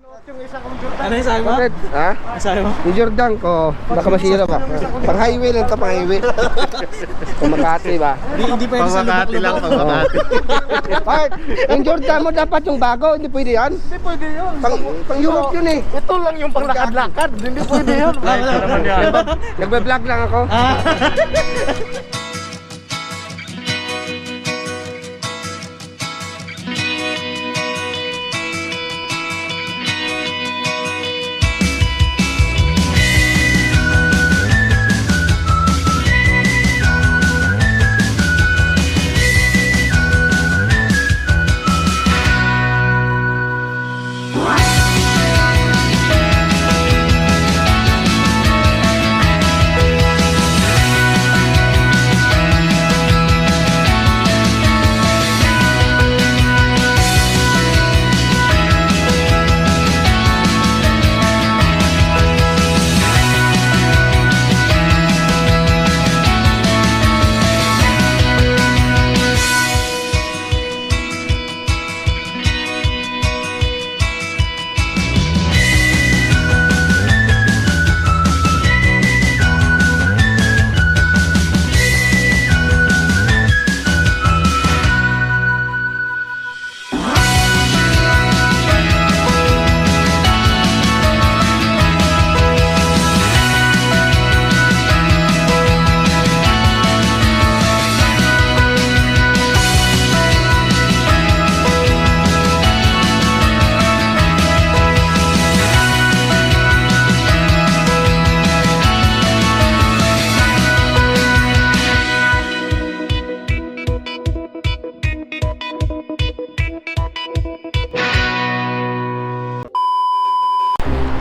Ano yung sabi mo? Bakit? Ha? Sabi mo? Yung Jordan ko, baka masira ba? Pang highway lang to, pang highway. Pang Makati ba? Hindi, hindi pwede sa Pamakati lang, lubak-lubak. pamakati. Bakit? Yung Jordan mo dapat yung bago, hindi pwede yan. Hindi pwede yun. Pang, pang Europe yun eh. Ito lang yung panglakad-lakad. Hindi pwede yun. Nagbe-vlog lang ako.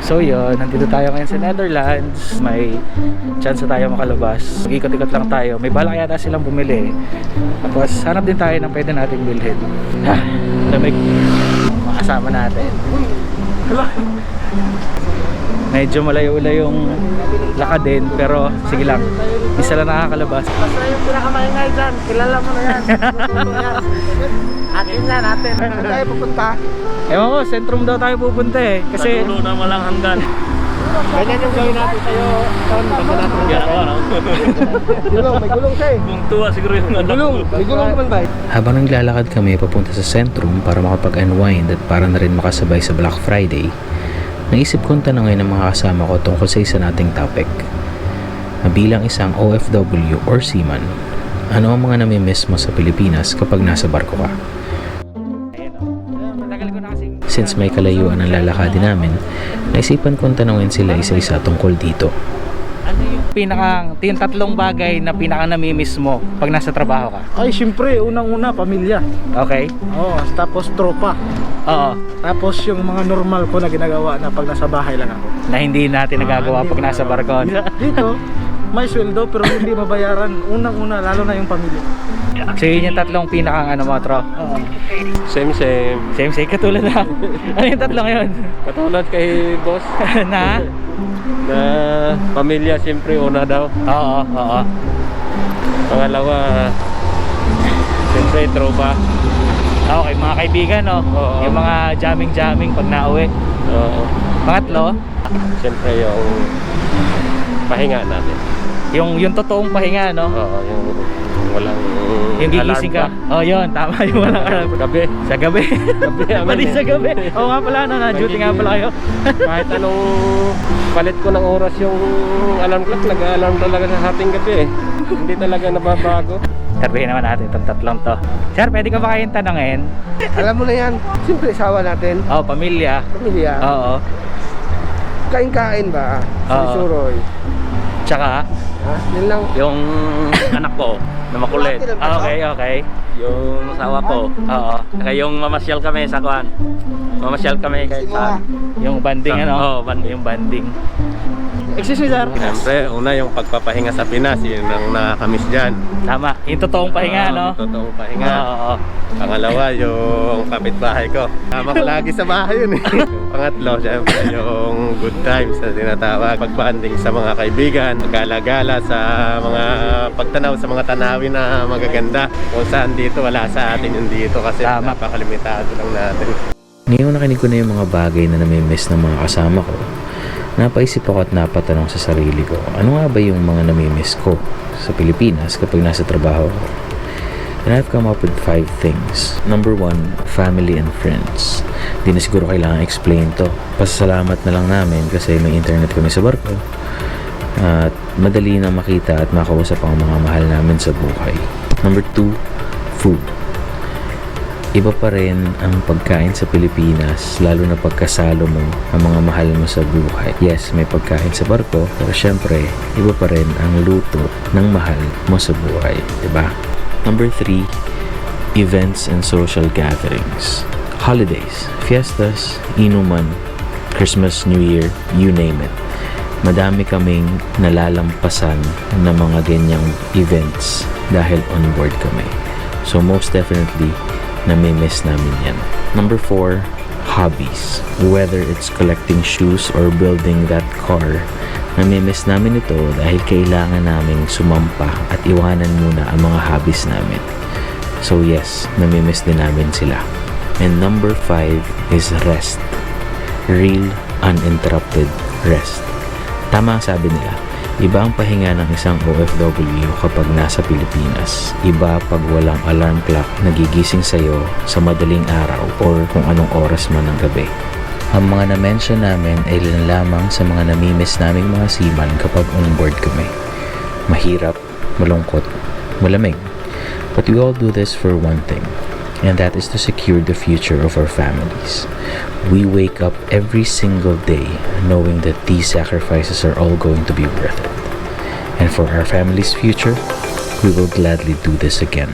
So yun, nandito tayo ngayon sa Netherlands. May chance tayo makalabas. Mag-ikot-ikot lang tayo. May balak yata silang bumili. Tapos hanap din tayo ng pwede nating bilhin. Ah, lamig. Mga kasama natin. Hala. Medyo malayo-ulayo yung lakad din. Pero sige lang. Isa lang nakakalabas. Basta yung pinakamaingay dyan. Kilala mo na yan. Atin yan, atin. Saan tayo pupunta? Ewan ko, sentrum daw tayo pupunta eh. Kasi Sa dulo na walang hanggan. Ganyan yung gawin natin sa'yo. Ton, basta natin. Ako, ano? Gulong, may gulong siya eh. Kung tuwa siguro yung anak Gulong, may gulong naman ba? Habang naglalakad kami papunta sa sentrum para makapag-unwind at para na rin makasabay sa Black Friday, naisip kong tanongin ng mga kasama ko tungkol sa isa nating topic. Na bilang isang OFW or seaman, ano ang mga namimiss mo sa Pilipinas kapag nasa barko ka? Since may kalayuan ang lalakadin namin, naisipan kong tanongin sila isa-isa tungkol dito. Ano yung pinakang, yung tatlong bagay na pinaka namimiss mo pag nasa trabaho ka? Ay, siyempre, unang-una, pamilya. Okay? Oo, tapos tropa. Oo. Tapos yung mga normal ko na ginagawa na pag nasa bahay lang ako. Na hindi natin nagagawa pag nasa barko. Dito, may sweldo pero hindi mabayaran. Unang-una, lalo na yung pamilya. So yun yung tatlong pinakang ano mo, tro. Same, same. Same same, katulad na. ano yung tatlong yun? Katulad kay boss na? na pamilya siyempre una daw. Oo, oo. Pangalawa, siyempre tropa. Okay, mga kaibigan, no? Oo. Yung mga jamming-jamming pag nauwi. Oo. Pangatlo, Siyempre yung pahinga natin. yung yung totoong pahinga, no? Oo, yung Yung gigising ka. Oh, yun, tama yung walang alarm. Gabi. Sa gabi. Gabi, Mali sa gabi. Oo nga pala, no, na duty nga pala kayo. Kahit anong palit ko ng oras yung alarm clock, nag-alarm talaga sa ating gabi eh. Hindi talaga nababago. Tarbihin naman natin itong tatlong to. Sir, pwede ka ba kayong tanongin? Alam mo na yan. Siyempre, sawa natin. Oh, pamilya. Pamilya. Oo. Kain-kain ba? Oo. Suroy. Tsaka, Ha? Yan lang. Yung anak ko na makulit. ah, okay, okay. Yung asawa ko. Oo. Saka yung mamasyal kami sa kuan. Mamasyal kami kahit saan. Yung banding, ano? oo, banding. Yung banding. Excuse me, sir. Siyempre, una yung pagpapahinga sa Pinas, yun ang nakakamiss dyan. Tama. Yung totoong pahinga, Oo, no? yung Totoong pahinga. Oo, oo. Pangalawa, yung kapitbahay ko. Tama ko lagi sa bahay yun eh. Yung Pangatlo, syempre, yung good times na tinatawag. Pagbanding sa mga kaibigan, gala-gala sa mga pagtanaw sa mga tanawin na magaganda. Kung saan dito, wala sa atin yung dito kasi Tama. napakalimitado lang natin. Ngayong nakinig ko na yung mga bagay na namimiss ng mga kasama ko, napaisip ako at napatanong sa sarili ko, ano nga ba yung mga namimiss ko sa Pilipinas kapag nasa trabaho ko? And I've come up with five things. Number one, family and friends. Di na siguro kailangan explain to. Pasasalamat na lang namin kasi may internet kami sa barko. At madali na makita at makausap ang mga mahal namin sa buhay. Number two, food. Iba pa rin ang pagkain sa Pilipinas, lalo na pagkasalo mo ang mga mahal mo sa buhay. Yes, may pagkain sa barko, pero syempre, iba pa rin ang luto ng mahal mo sa buhay, ba? Number three, events and social gatherings. Holidays, fiestas, inuman, Christmas, New Year, you name it. Madami kaming nalalampasan ng mga ganyang events dahil on board kami. So most definitely, namimiss namin yan. Number four, hobbies. Whether it's collecting shoes or building that car, namimiss namin ito dahil kailangan naming sumampa at iwanan muna ang mga hobbies namin. So yes, namimiss din namin sila. And number five is rest. Real, uninterrupted rest. Tama ang sabi nila, iba ang pahinga ng isang OFW kapag nasa Pilipinas. Iba pag walang alarm clock nagigising sa'yo sa madaling araw or kung anong oras man ng gabi. Ang mga na-mention namin ay ilan lamang sa mga namimiss naming mga seaman kapag on board kami. Mahirap, malungkot, malamig. But we all do this for one thing, and that is to secure the future of our families. We wake up every single day knowing that these sacrifices are all going to be worth it. And for our family's future, we will gladly do this again.